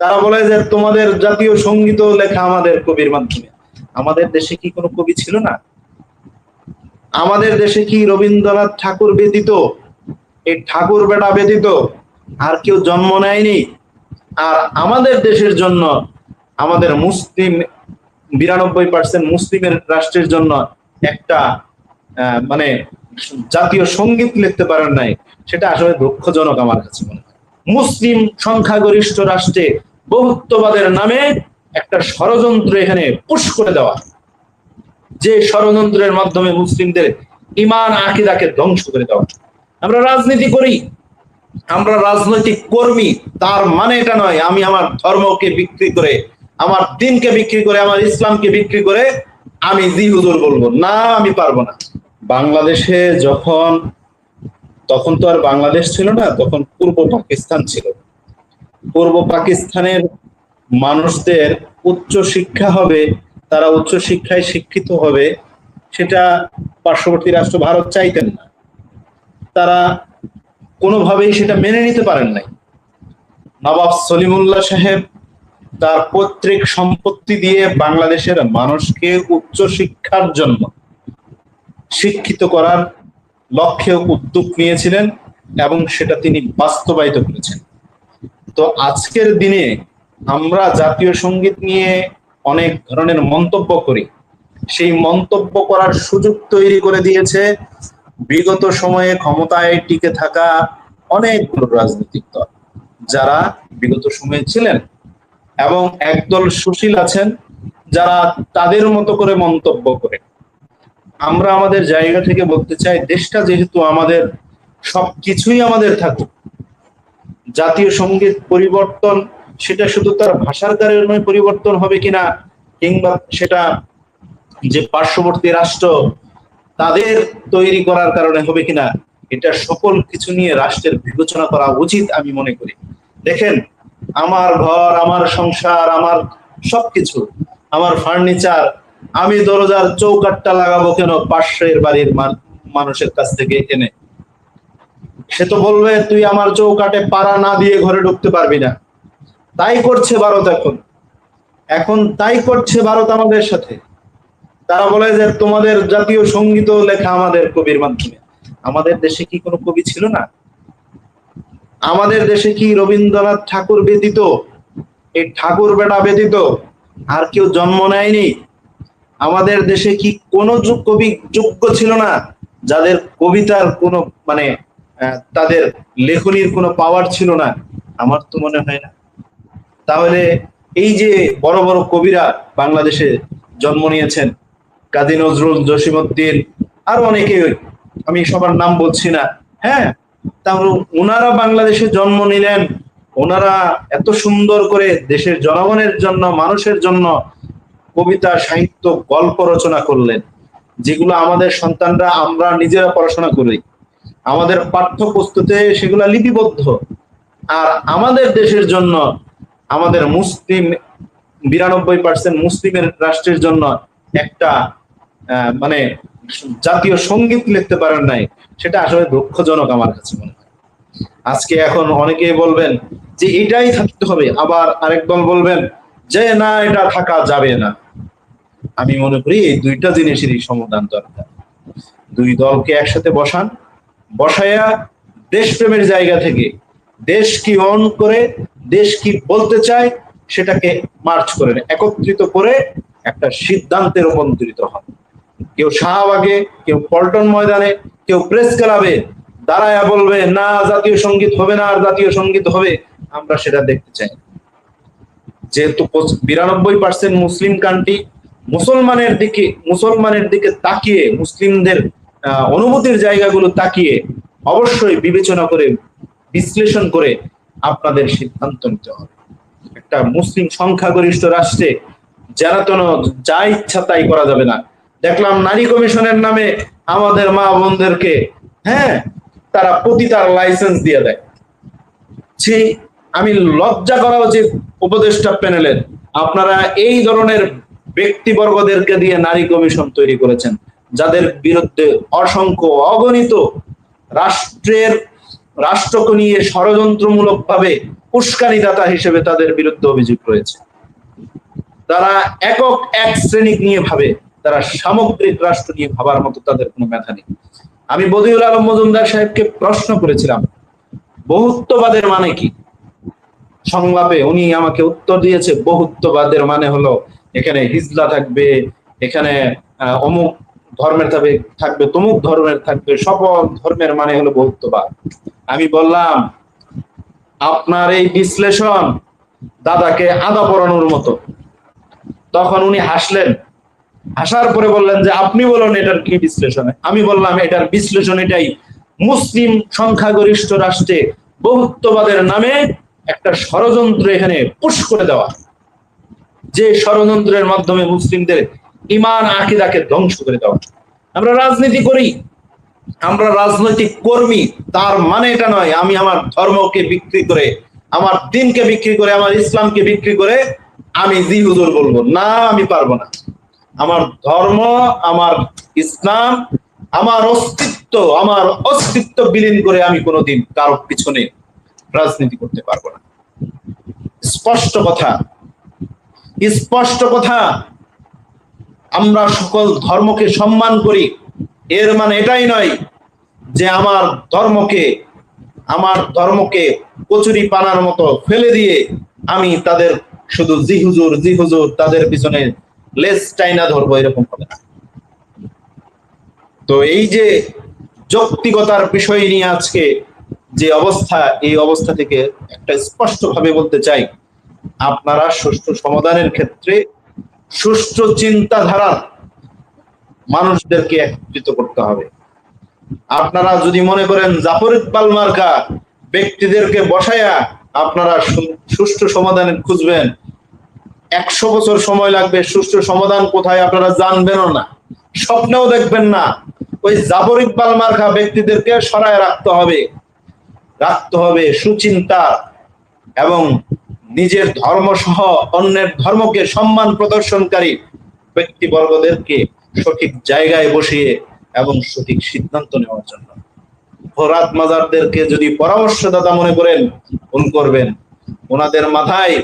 তারা বলে যে, তোমাদের জাতীয় সংগীত লেখা আমাদের কবির মাধ্যমে। আমাদের দেশে কি কোনো কবি ছিল না? আমাদের দেশে কি রবীন্দ্রনাথ ঠাকুর ব্যতীত, এই ঠাকুর বেটা ব্যতীত আর কেউ জন্ম নেয়নি? আর আমাদের দেশের জন্য, আমাদের মুসলিম, বিরানব্বই পার্সেন্ট মুসলিমের রাষ্ট্রের জন্য একটা মানে জাতীয় সংগীত লিখতে পারেন নাই, সেটা আসলে দুঃখজনক আমার কাছে মুসলিম সংখ্যাগরিষ্ঠ রাষ্ট্রে বহুত্ববাদের নামে একটা ষড়যন্ত্র এখানে পুশ করে দেওয়া। যে ষড়যন্ত্রের মাধ্যমে মুসলিমদের ইমান, আকিদাকে ধ্বংস করে দেওয়া। আমরা রাজনীতি করি, আমরা রাজনৈতিক কর্মী, তার মানে এটা নয়, আমি আমার ধর্মকে বিক্রি করে, আমার দিনকে বিক্রি করে, আমার ইসলামকে বিক্রি করে আমি জি হুজুর বলব। না, আমি পারব না। বাংলাদেশে যখন, তখন তো আর বাংলাদেশ ছিল না, তখন পূর্ব পাকিস্তান ছিল। পূর্ব পাকিস্তানের মানুষদের উচ্চ শিক্ষা হবে, তারা উচ্চ শিক্ষায় শিক্ষিত হবে, সেটা পার্শ্ববর্তী রাষ্ট্র ভারত চাইতেন না। তারা কোনোভাবেই সেটা মেনে নিতে পারেন নাই। নবাব সলিমুল্লাহ সাহেব তার পৈতৃক সম্পত্তি দিয়ে বাংলাদেশের মানুষকে উচ্চ শিক্ষার জন্য শিক্ষিত করার লক্ষ্যে উদ্যোগ নিয়েছিলেন এবং সেটা তিনি বাস্তবায়িত করেছেন। তো আজকের দিনে আমরা জাতীয় সংগীত নিয়ে অনেক ধরনের মন্তব্য করি। সেই মন্তব্য করার সুযোগ তৈরি করে দিয়েছে বিগত সময়ে ক্ষমতায় টিকে থাকা অনেকগুলো রাজনৈতিক দল যারা বিগত সময়ে ছিলেন এবং একদল সুশীল আছেন যারা তাদের মতো করে মন্তব্য করে। আমরা আমাদের জায়গা থেকে বলতে চাই, দেশটা যেহেতু আমাদের, সবকিছুই আমাদের থাকুক। জাতীয় সংগীত পরিবর্তন, সেটা শুধু তার ভাষার কারণে পরিবর্তন হবে কিনা, কিংবা সেটা যে পার্শ্ববর্তী রাষ্ট্র তাদের তৈরি করার কারণে হবে কিনা, এটা সকল কিছু নিয়ে রাষ্ট্রের বিবেচনা করা উচিত আমি মনে করি। দেখেন, আমার ঘর, আমার সংসার, আমার সবকিছু, আমার ফার্নিচার, আমি দরজার চৌকাটটা লাগাবো কেন পাশের বাড়ির মানুষের কাছ থেকে এনে? সে তো বলবে, তুই আমার চৌকাটে পাড়া না দিয়ে ঘরে ঢুকতে পারবি না। তাই করছে ভারত এখন। এখন তাই করছে ভারত আমাদের সাথে। তারা বলে যে, তোমাদের জাতীয় সংগীত লেখা আমাদের কবির মাধ্যমে। আমাদের দেশে কি কোনো কবি ছিল না? আমাদের দেশে কি রবীন্দ্রনাথ ঠাকুর ব্যতীত, এই ঠাকুর বেটা ব্যতীত আর কেউ জন্ম নেয়নি? আমাদের দেশে কি কোনো কবি যোগ্য ছিল না, যাদের কবিতার কোনো মানে তাদের লেখনির কোনো পাওয়ার ছিল না, আমার তো মনে হয় না। তাহলে এই যে বড় বড় কবিরা বাংলাদেশে জন্ম নিয়েছেন, কাজী নজরুল জসিমউদ্দিন, আরও অনেকে, আমি সবার নাম বলছি না হ্যাঁ? তাহলে ওনারা বাংলাদেশে জন্ম নিলেন ওনারা এত সুন্দর করে দেশের জনগণের জন্য, মানুষের জন্য কবিতা, সাহিত্য, গল্প রচনা করলেন, যেগুলো আমাদের সন্তানরা, আমরা নিজেরা পড়াশোনা করি। আমাদের পাঠ্যপুস্তকে সেগুলো লিপিবদ্ধ। আর আমাদের দেশের জন্য আমাদের মুসলিম, বিরানব্বই পার্সেন্ট মুসলিমের রাষ্ট্রের জন্য একটা মানে জাতীয় সংগীত লিখতে পারেন নাই, সেটা আসলে দুঃখজনক আমার কাছে মনে হয়। আজকে এখন অনেকেই বলবেন যে এটাই থাকতে হবে, আবার আরেক দল বলবেন যে না, এটা থাকা যাবে না। আমি মনে করি এই দুইটা জিনিসেরই সমাধান দরকার। দুই দলকে একসাথে বসান বসায়া দেশপ্রেমের জায়গা থেকে দেশ কি অন করে, দেশ কি বলতে চায়, সেটাকে মার্চ করে একত্রিত করে একটা সিদ্ধান্তে রূপান্তরিত হন কেউ শাহবাগে, কেউ পল্টন ময়দানে, কেউ প্রেস ক্লাবে দাঁড়ায়া বলবে, না, জাতীয় সংগীত হবে না, আর জাতীয় সংগীত হবে। আমরা সেটা দেখতে চাই। যেহেতু বিরানব্বই পার্সেন্ট মুসলিম কান্ট্রি মুসলমানের দিকে মুসলমানের দিকে তাকিয়ে মুসলিমদের অনুভূতির জায়গাগুলো তাকিয়ে অবশ্যই বিবেচনা করে, বিশ্লেষণ করে আপনাদের সিদ্ধান্ত নিতে হবে। একটা মুসলিম সংখ্যাগরিষ্ঠ রাষ্ট্রে যারা তো যা ইচ্ছা তাই করা যাবে না। দেখলাম নারী কমিশনের নামে আমাদের মা বোনদেরকে হ্যাঁ তারা পতিতার লাইসেন্স দিয়ে দেয়। ছি, আমি লজ্জা করা উচিত উপদেষ্টা প্যানেলের। আপনারা এই ধরনের ব্যক্তিবর্গদেরকে দিয়ে নারী কমিশন তৈরি করেছেন। যাদের বিরুদ্ধে অসংখ্য অগণিত রাষ্ট্রের, রাষ্ট্রকে নিয়ে ষড়যন্ত্রমূলক ভাবে উস্কানিদাতা হিসেবে তাদের বিরুদ্ধে অভিযোগ রয়েছে। তারা একক এক শ্রেণি নিয়ে ভাবে, তারা সামগ্রিক রাষ্ট্র নিয়ে ভাবার মতো তাদের কোনো মেধা নেই। আমি বদিউল আলম মজুমদার সাহেবকে প্রশ্ন করেছিলাম, বহুত্ববাদের মানে কি? সংলাপে উনি আমাকে উত্তর দিয়েছে, বহুত্ববাদের মানে হলো, এখানে হিজলা থাকবে, এখানে অমুক ধর্মের থাকবে থাকবে, তমুক ধর্মের থাকবে, সকল ধর্মের মানে হলো বহুত্ববাদ আমি বললাম, আপনার এই বিশ্লেষণ দাদাকে আদা পড়ানোর মতো। তখন উনি হাসলেন। হাসার পরে বললেন যে, আপনি বলুন এটার কি বিশ্লেষণ? আমি বললাম, এটার বিশ্লেষণ এটাই। মুসলিম সংখ্যাগরিষ্ঠ রাষ্ট্রে বহুত্ববাদের নামে একটা ষড়যন্ত্র এখানে পুশ করে দেওয়া। যে ষড়যন্ত্রের মাধ্যমে মুসলিমদের ইমান, আকিদাকে ধ্বংস করে দেওয়া। আমরা রাজনীতি করি, আমরা রাজনৈতিক কর্মী, তার মানে এটা নয়, আমি আমার ধর্মকে বিক্রি করে, আমার দিনকে বিক্রি করে, আমার ইসলামকে বিক্রি করে, আমি জি হুজুর বলব। না, আমি পারব না। আমার ধর্ম, আমার ইসলাম, আমার অস্তিত্ব আমার অস্তিত্ব বিলীন করে আমি কোনোদিন কারও পিছনে রাজনীতি করতে পারব না। স্পষ্ট কথা স্পষ্ট কথা আমরা সকল ধর্মকে সম্মান করি। এর মানে এটাই নয় যে আমার ধর্মকে আমার ধর্মকে কচুরি পানার মতো ফেলে দিয়ে আমি তাদের শুধু জি হুজুর জি হুজুর, তাদের পিছনে লেস চাইনা ধরবো, এরকম হবে না। তো এই যে যৌক্তিকতার বিষয় নিয়ে আজকে যে অবস্থা, এই অবস্থা থেকে একটা স্পষ্ট ভাবে বলতে চাই, আপনারা সুষ্ঠু সমাধানের ক্ষেত্রে সুষ্ঠু চিন্তাধারার মানুষদেরকে একত্রিত করতে হবে। আপনারা যদি মনে করেন জাফর ইকবাল মার্কা ব্যক্তিদেরকে বসায়া আপনারা সুষ্ঠু সমাধান খুঁজবেন, একশো বছর সময় লাগবে, সুষ্ঠু সমাধান কোথায় আপনারা জানবেনও না, স্বপ্নেও দেখবেন না। ওই জাফর ইকবাল মার্কা ব্যক্তিদেরকে সরায় রাখতে হবে রাখতে হবে সুচিন্তা এবং নিজের ধর্ম সহ অন্যের ধর্মকে সম্মান প্রদর্শনকারী ব্যক্তিবর্গদেরকে সঠিক জায়গায় বসিয়ে এবং সঠিক সিদ্ধান্ত নেওয়ার জন্য। ফোরাত মাজারদেরকে যদি পরামর্শদাতা মনে করেন, ভুল করবেন। ওনাদের মাথায়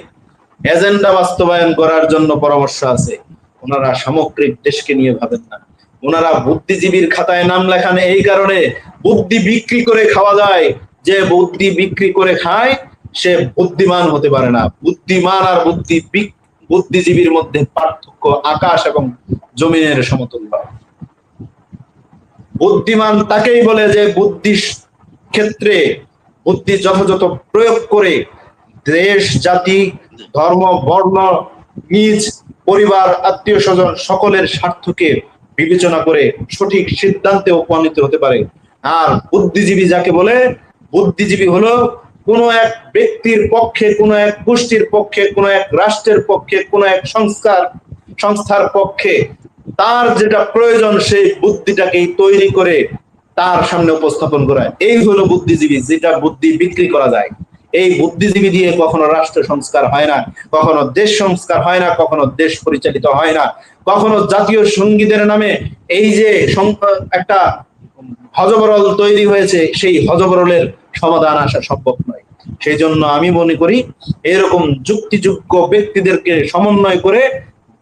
এজেন্ডা বাস্তবায়ন করার জন্য পরামর্শ আছে। ওনারা সামগ্রিক দেশকে নিয়ে ভাবেন না। ওনারা বুদ্ধিজীবীর খাতায় নাম লেখান, এই কারণে বুদ্ধি বিক্রি করে খাওয়া যায়। যে বুদ্ধি বিক্রি করে খায় সে বুদ্ধিমান হতে পারে না। বুদ্ধিমান আর বুদ্ধি বুদ্ধিজীবীর মধ্যে পার্থক্য আকাশ এবং জমিনের সমতুল্য। বুদ্ধিমান তাকেই বলে যে বুদ্ধি ক্ষেত্রে বুদ্ধি যথাযথ প্রয়োগ করে দেশ, জাতি, ধর্ম, বর্ণ, নিজ পরিবার, আত্মীয় স্বজন সকলের স্বার্থকে বিবেচনা করে সঠিক সিদ্ধান্তে উপনীত হতে পারে। আর বুদ্ধিজীবী যাকে বলে, বুদ্ধিজীবী হলো কোনো এক ব্যক্তির পক্ষে, কোনো এক গোষ্ঠীর পক্ষে, কোনো এক রাষ্ট্রের পক্ষে, কোনো এক সংস্কার, সংস্থার পক্ষে তার যেটা প্রয়োজন সেই বুদ্ধিটাকেই তৈরি করে তার সামনে উপস্থাপন করা। এই হলো বুদ্ধিজীবী, যেটা বুদ্ধি বিক্রি করা যায়। এই বুদ্ধিজীবী দিয়ে কখনো রাষ্ট্র সংস্কার হয় না, কখনো দেশ সংস্কার হয় না, কখনো দেশ পরিচালিত হয় না, কখনো জাতীয় সঙ্গীতের নামে এই যে একটা হজবরল তৈরি হয়েছে, সেই হজবরলের সমাধান আসা সম্ভব নয়। সেই জন্য আমি মনে করি এরকম যুক্তিযোগ্য ব্যক্তিদেরকে সমন্বয় করে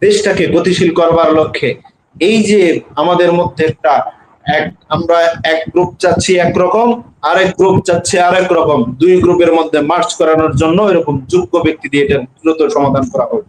দেশটাকে গতিশীল করবার লক্ষ্যে এই যে আমাদের মধ্যে একটা এক, আমরা এক গ্রুপ চাচ্ছি একরকম, আরেক গ্রুপ চাচ্ছে আরেক রকম। দুই গ্রুপের মধ্যে মার্চ করানোর জন্য এরকম যোগ্য ব্যক্তি দিয়ে এটা দ্রুত সমাধান করা হোক।